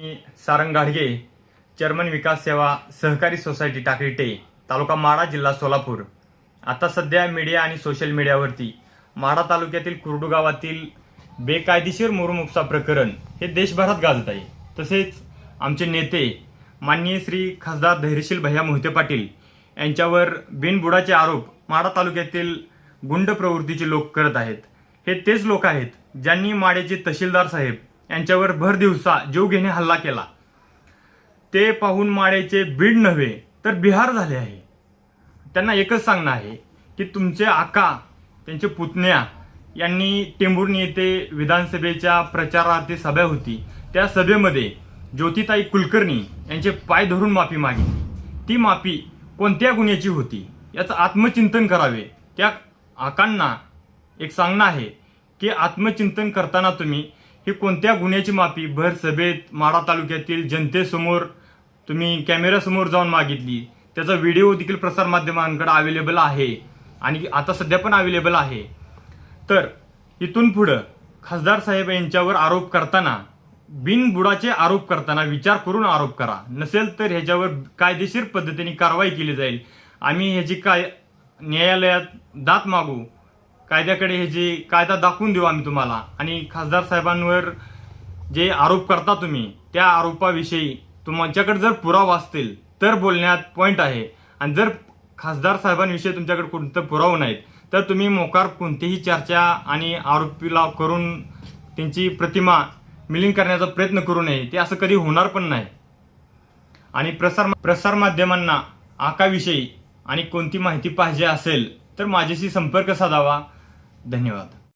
मी Sarang Gadge chairman Vikas Seva Sahakari society टाकळीटे तालुका माडा जिल्हा सोलापूर. आता सध्या मीडिया आणि सोशल मीडियावरती माडा तालुक्यातील कुर्डू गावातील बेकायदेशीर मुरुमुपसा प्रकरण हे देशभरात गाजत आहे. तसेच आमचे नेते माननीय श्री खासदार धैर्यशील भैया मोहिते पाटील यांच्यावर बिनबुडाचे आरोप माडा तालुक्यातील गुंड प्रवृत्तीचे लोक करत आहेत. हे तेच लोक आहेत ज्यांनी माडेचे तहसीलदार साहेब यांच्यावर भर दिवसा जीवघेणे हल्ला केला. ते पाहून माडेचे बीड नव्हे तर बिहार झाले आहे. त्यांना एकच सांगणं आहे की तुमचे आका त्यांचे पुतण्या यांनी टेंभुर्णी येथे विधानसभेच्या प्रचारार्थी सभा होती. त्या सभेमध्ये ज्योतिताई कुलकर्णी यांचे पाय धरून माफी मागितली. ती माफी कोणत्या गुन्ह्याची होती याचं आत्मचिंतन करावे. त्या आकांना एक सांगणं आहे की आत्मचिंतन करताना तुम्ही ही कोणत्या गुन्ह्याची माफी? भर सभेत माडा तालुक्यातील जनतेसमोर तुम्ही कॅमेऱ्यासमोर जाऊन मागितली. त्याचा व्हिडिओ देखील प्रसारमाध्यमांकडे अवेलेबल आहे. आणि आता सध्या पण अवेलेबल आहे. तर इथून पुढं खासदार साहेब यांच्यावर आरोप करताना बिनबुडाचे आरोप करताना विचार करून आरोप करा. नसेल तर ह्याच्यावर कायदेशीर पद्धतीने कारवाई केली जाईल. आम्ही ह्याची काय न्यायालयात दात मागू? कायद्याकडे ह्याची कायदा दाखवून देऊ आम्ही तुम्हाला. आणि खासदार साहेबांवर जे आरोप करता तुम्ही त्या आरोपाविषयी तुमच्याकडे जर पुरावा असतील तर बोलण्यात पॉईंट आहे. आणि जर खासदार साहेबांविषयी तुमच्याकडे कोणतं पुरावा नाहीत तर तुम्ही मोकार कोणतीही चर्चा आणि आरोपीला करून त्यांची प्रतिमा मिलिंग करण्याचा प्रयत्न करू नये ते असं कधी होणार पण नाही. आणि प्रसार प्रसारमाध्यमांना आकाविषयी आणि कोणती माहिती पाहिजे असेल तर माझ्याशी संपर्क साधावा. धन्यवाद.